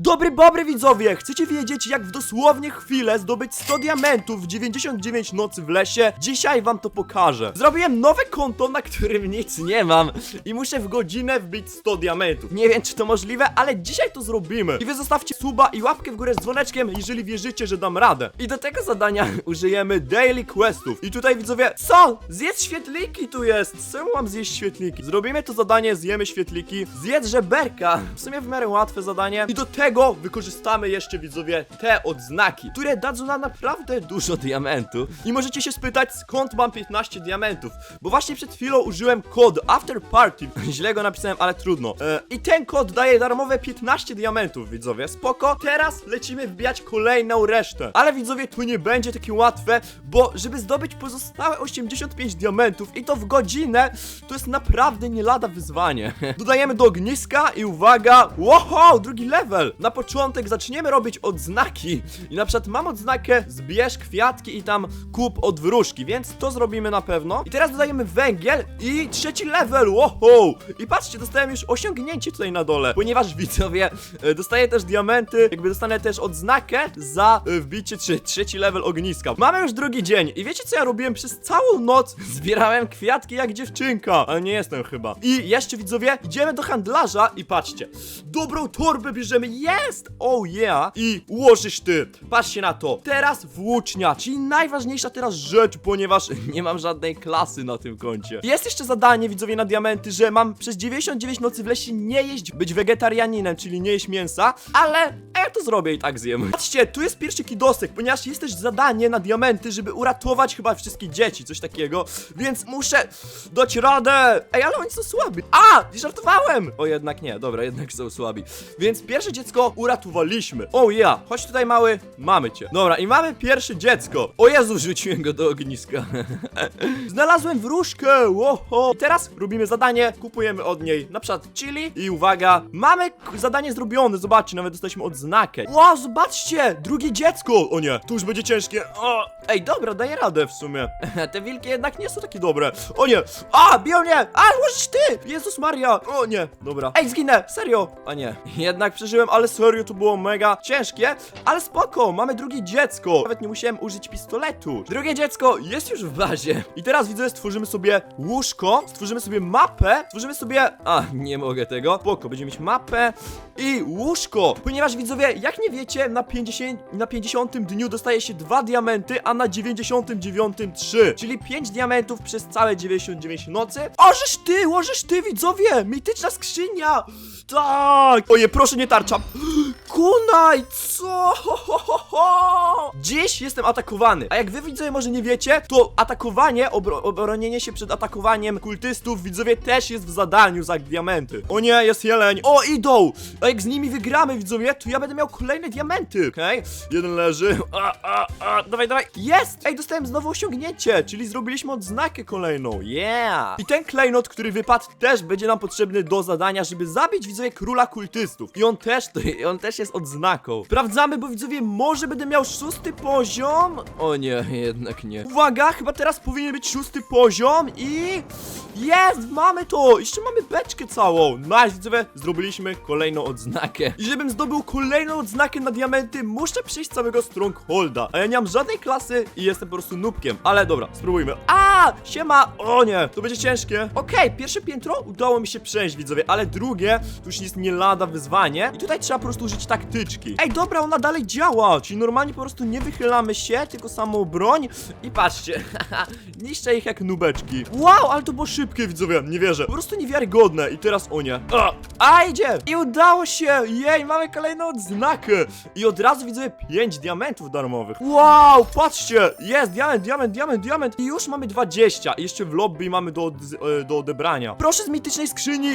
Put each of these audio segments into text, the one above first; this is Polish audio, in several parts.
Dobry, dobry widzowie! Chcecie wiedzieć, jak w dosłownie chwilę zdobyć 100 diamentów w 99 nocy w lesie? Dzisiaj wam to pokażę. Zrobiłem nowe konto, na którym nic nie mam i muszę w godzinę wbić 100 diamentów. Nie wiem, czy to możliwe, ale dzisiaj to zrobimy. I wy zostawcie suba i łapkę w górę z dzwoneczkiem, jeżeli wierzycie, że dam radę. I do tego zadania użyjemy daily questów. I tutaj widzowie, co? Zjedz świetliki tu jest! Czemu mam zjeść świetliki? Zrobimy to zadanie, zjemy świetliki, zjedz żeberka. W sumie w miarę łatwe zadanie. I do tego wykorzystamy jeszcze widzowie te odznaki, które dadzą nam naprawdę dużo diamentów. I możecie się spytać, skąd mam 15 diamentów? Bo właśnie przed chwilą użyłem kod After Party. Źle go napisałem, ale trudno. E, I ten kod daje darmowe 15 diamentów, widzowie. Spoko. Teraz lecimy wbijać kolejną resztę. Ale widzowie, to nie będzie takie łatwe, bo żeby zdobyć pozostałe 85 diamentów i to w godzinę, to jest naprawdę nie lada wyzwanie. Dodajemy do ogniska i uwaga, wow, drugi level. Na początek zaczniemy robić odznaki. I na przykład mam odznakę zbierz kwiatki i tam kup od wróżki, więc to zrobimy na pewno. I teraz dodajemy węgiel i trzeci level, wow. I patrzcie, dostałem już osiągnięcie tutaj na dole, ponieważ widzowie, e, dostaję też diamenty, jakby dostanę też odznakę za e, wbicie trze trzeci level ogniska. Mamy już drugi dzień i wiecie co ja robiłem przez całą noc? Zbierałem kwiatki jak dziewczynka, ale nie jestem chyba. I jeszcze widzowie, idziemy do handlarza i patrzcie, dobrą torbę bierzemy, jest! Oh yeah! I łożysz ty, patrzcie na to, teraz włócznia, czyli najważniejsza teraz rzecz, ponieważ nie mam żadnej klasy na tym koncie. Jest jeszcze zadanie, widzowie, na diamenty, że mam przez 99 nocy w lesie nie jeść, być wegetarianinem, czyli nie jeść mięsa, ale a ja to zrobię i tak zjem. Patrzcie, tu jest pierwszy kidosek, ponieważ jest też zadanie na diamenty, żeby uratować chyba wszystkie dzieci, coś takiego, więc muszę dać radę. Ej, ale oni są słabi. A, żartowałem! O, jednak nie, dobra, jednak są słabi. Więc pierwsze dziecko uratowaliśmy. O ja, chodź tutaj mały, mamy cię. Dobra, i mamy pierwsze dziecko. O Jezu, rzuciłem go do ogniska. Znalazłem wróżkę, łoho. I teraz robimy zadanie, kupujemy od niej na przykład chili i uwaga, mamy zadanie zrobione, zobaczcie, nawet dostaliśmy odznakę. Wow, zobaczcie, drugie dziecko. O nie, to już będzie ciężkie. O, ej, dobra, daję radę w sumie. Te wilki jednak nie są takie dobre. O nie, a, biją mnie, a, możesz ty, Jezus Maria. O nie, dobra. Ej, zginę, serio. A nie, jednak przeżyłem, ale serio, to było mega ciężkie, ale spoko, mamy drugie dziecko. Nawet nie musiałem użyć pistoletu. Drugie dziecko jest już w bazie. I teraz widzę, stworzymy sobie łóżko, stworzymy sobie mapę, stworzymy sobie... A, nie mogę tego. Spoko, będziemy mieć mapę i łóżko. Ponieważ widzowie, jak nie wiecie, na 50, na 50 dniu dostaje się 2 diamenty, a na 99 3. Czyli 5 diamentów przez całe 99 nocy. Ożeż ty, łożesz ty, widzowie! Mityczna skrzynia! Tak! Oje, proszę nie tarcza. Kunaj, co? Dziś jestem atakowany. A jak wy widzowie może nie wiecie, to atakowanie, obro obronienie się przed atakowaniem kultystów, widzowie też jest w zadaniu za diamenty. O nie, jest jeleń. O, idą! A jak z nimi wygramy, widzowie, to ja będę miał kolejne diamenty, okej? Jeden leży. A, a, a, dawaj, dawaj. Jest! Ej, dostałem znowu osiągnięcie, czyli zrobiliśmy odznakę kolejną. Yeah! I ten klejnot, który wypadł, też będzie nam potrzebny do zadania, żeby zabić widzowie króla kultystów. I on też, to, on też jest odznaką. Sprawdzamy, bo widzowie, może będę miał szósty poziom? O nie, jednak nie. Uwaga, chyba teraz powinien być szósty poziom i... Jest, mamy to! Jeszcze mamy beczkę całą. Nice, widzowie, zrobiliśmy kolejną odznakę. I żebym zdobył kolejną odznakę na diamenty, muszę przejść całego Strongholda. A ja nie mam żadnej klasy i jestem po prostu nubkiem. Ale dobra, spróbujmy. A, siema! O nie, to będzie ciężkie. Okej, pierwsze piętro udało mi się przejść, widzowie, ale drugie to już jest nie lada wyzwanie. I tutaj trzeba po prostu użyć taktyczki. Ej, dobra, ona dalej działa. Czyli normalnie po prostu nie wychylamy się, tylko samą broń. I patrzcie, niszczę ich jak nubeczki. Wow, ale to było szybkie, widzowie, nie wierzę. Po prostu niewiarygodne. I teraz, o nie. A, a idzie! I udało się! Jej, mamy kolejną odznakę. I od razu widzę 5 diamentów darmowych. Wow, patrzcie! Jest diament, diament, diament, diament. I już mamy 20. I jeszcze w lobby mamy do, e, do odebrania. Proszę z mitycznej skrzyni.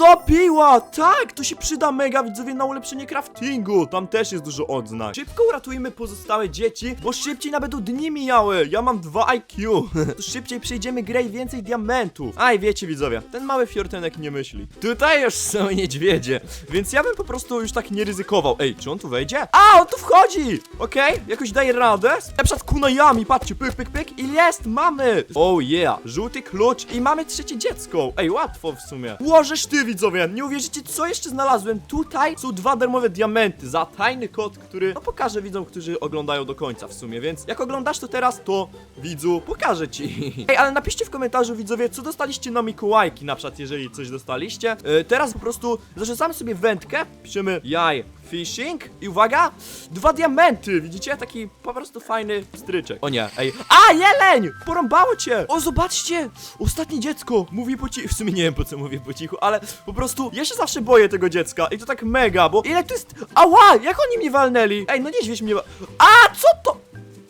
Co piła? Tak, to się przyda mega, widzowie, na ulepszenie craftingu. Tam też jest dużo odznak. Szybko uratujmy pozostałe dzieci, bo szybciej nawet dni mijały. Ja mam 2 IQ. to szybciej przejdziemy grę i więcej diamentów. Aj, wiecie, widzowie, ten mały fiortenek nie myśli. Tutaj już są niedźwiedzie, więc ja bym po prostu już tak nie ryzykował. Ej, czy on tu wejdzie? A, on tu wchodzi! Okej, jakoś daje radę. Na przykład kunajami, patrzcie, pyk, pyk, pyk i jest, mamy! Oh yeah, żółty klucz i mamy trzecie dziecko. Ej, łatwo w sumie. Łożesz ty, widzowie, nie uwierzycie, co jeszcze znalazłem. Tutaj są dwa darmowe diamenty za tajny kod, który, no pokażę widzom, którzy oglądają do końca w sumie, więc jak oglądasz to teraz, to widzu, pokażę ci. Ej, ale napiszcie w komentarzu, widzowie, co dostaliście na Mikołajki, na przykład, jeżeli coś dostaliście. E, teraz po prostu zarzucamy sobie wędkę, piszemy jaj fishing i uwaga, dwa diamenty, widzicie? Taki po prostu fajny stryczek. O nie, ej. A, jeleń! Porąbało cię! O, zobaczcie! Ostatnie dziecko! Mówię po cichu, w sumie nie wiem po co mówię po cichu, ale po prostu ja się zawsze boję tego dziecka i to tak mega, bo ile to jest... Ała, jak oni mnie walnęli? Ej, no niedźwiedź mnie... A, co to?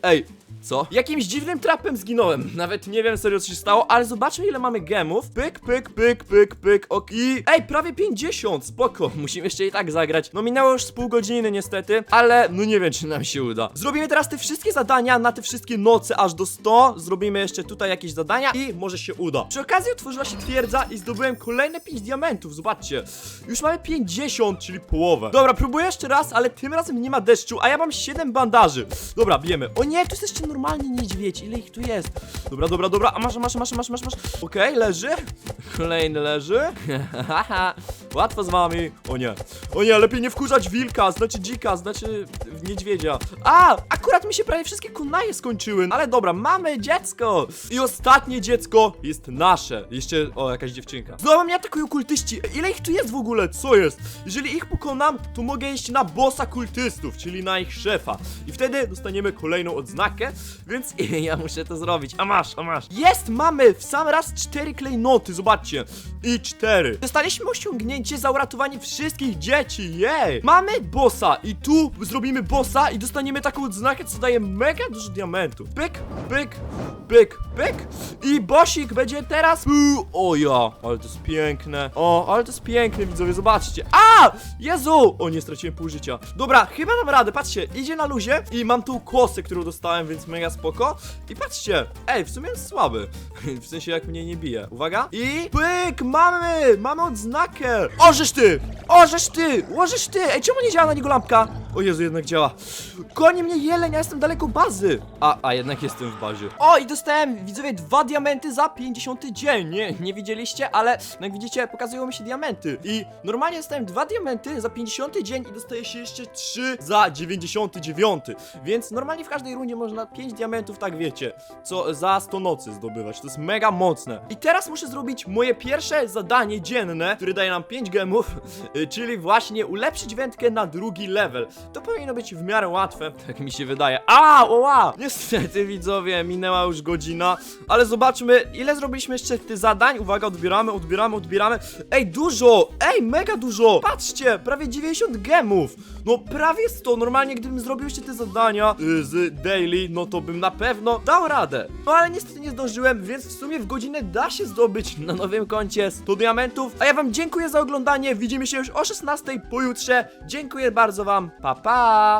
Ej, co? Jakimś dziwnym trapem zginąłem. Nawet nie wiem serio co się stało, ale zobaczmy ile mamy gemów. Pyk, pyk, pyk, pyk, pyk, ok. Ej, prawie 50, spoko. Musimy jeszcze i tak zagrać. No minęło już z pół godziny niestety, ale no nie wiem czy nam się uda. Zrobimy teraz te wszystkie zadania na te wszystkie noce aż do 100. Zrobimy jeszcze tutaj jakieś zadania i może się uda. Przy okazji otworzyła się twierdza i zdobyłem kolejne 5 diamentów, zobaczcie. Już mamy 50, czyli połowę. Dobra, próbuję jeszcze raz, ale tym razem nie ma deszczu, a ja mam 7 bandaży. Dobra, bijemy. O nie, tu jest jeszcze normalnie niedźwiedź, ile ich tu jest? Dobra, dobra, dobra, a masz, masz, masz, masz, masz, masz. Okej, leży. Kolejny leży. Łatwo z wami. O nie, o nie, lepiej nie wkurzać wilka, znaczy dzika, znaczy niedźwiedzia. A, akurat mi się prawie wszystkie kunaje skończyły, ale dobra, mamy dziecko. I ostatnie dziecko jest nasze. Jeszcze, o, jakaś dziewczynka. Znowu mnie atakują kultyści. Ile ich tu jest w ogóle? Co jest? Jeżeli ich pokonam, to mogę iść na bossa kultystów, czyli na ich szefa. I wtedy dostaniemy kolejną odznakę, więc ja muszę to zrobić. A masz, a masz. Jest, mamy w sam raz cztery klejnoty, zobaczcie. I cztery. Dostaliśmy osiągnięcie za uratowanie wszystkich dzieci, jej. Mamy bossa i tu zrobimy bossa i dostaniemy taką odznakę, co daje mega dużo diamentów. Pyk, pyk, pyk, pyk. I bossik będzie teraz... Uuu, o ja, ale to jest piękne. O, ale to jest piękne, widzowie, zobaczcie. A! Jezu! O, nie, straciłem pół życia. Dobra, chyba dam radę, patrzcie, idzie na luzie i mam tą kosę, którą dostałem, więc mega spoko. I patrzcie, ej, w sumie jest słaby. W sensie, jak mnie nie bije. Uwaga. I pyk, mamy! Mamy odznakę! Orzesz ty! Orzesz ty! Łożesz ty! Ej, czemu nie działa na niego lampka? O Jezu, jednak działa. Goni mnie jeleń, ja jestem daleko bazy. A, a jednak jestem w bazie. O, i dostałem, widzowie, dwa diamenty za 50 dzień. Nie, nie widzieliście, ale jak widzicie, pokazują mi się diamenty. I normalnie dostałem dwa diamenty za 50 dzień i dostaje się jeszcze 3 za 99. Więc normalnie w każdej rundzie można 5 diamentów, tak wiecie, co za 100 nocy zdobywać. To jest mega mocne. I teraz muszę zrobić moje pierwsze zadanie dzienne, które daje nam 5 gemów, czyli właśnie ulepszyć wędkę na drugi level. To powinno być w miarę łatwe, tak mi się wydaje. A, oła! Niestety widzowie, minęła już godzina, ale zobaczmy, ile zrobiliśmy jeszcze tych zadań. Uwaga, odbieramy, odbieramy, odbieramy. Ej, dużo! Ej, mega dużo! Patrzcie, prawie 90 gemów. No prawie 100. Normalnie gdybym zrobił jeszcze te zadania y, z daily, no to bym na pewno dał radę. No ale niestety nie zdążyłem, więc w sumie w godzinę da się zdobyć na nowym koncie 100 diamentów. A ja wam dziękuję za oglądanie. Widzimy się już o 16 pojutrze. Dziękuję bardzo wam. Pa pa!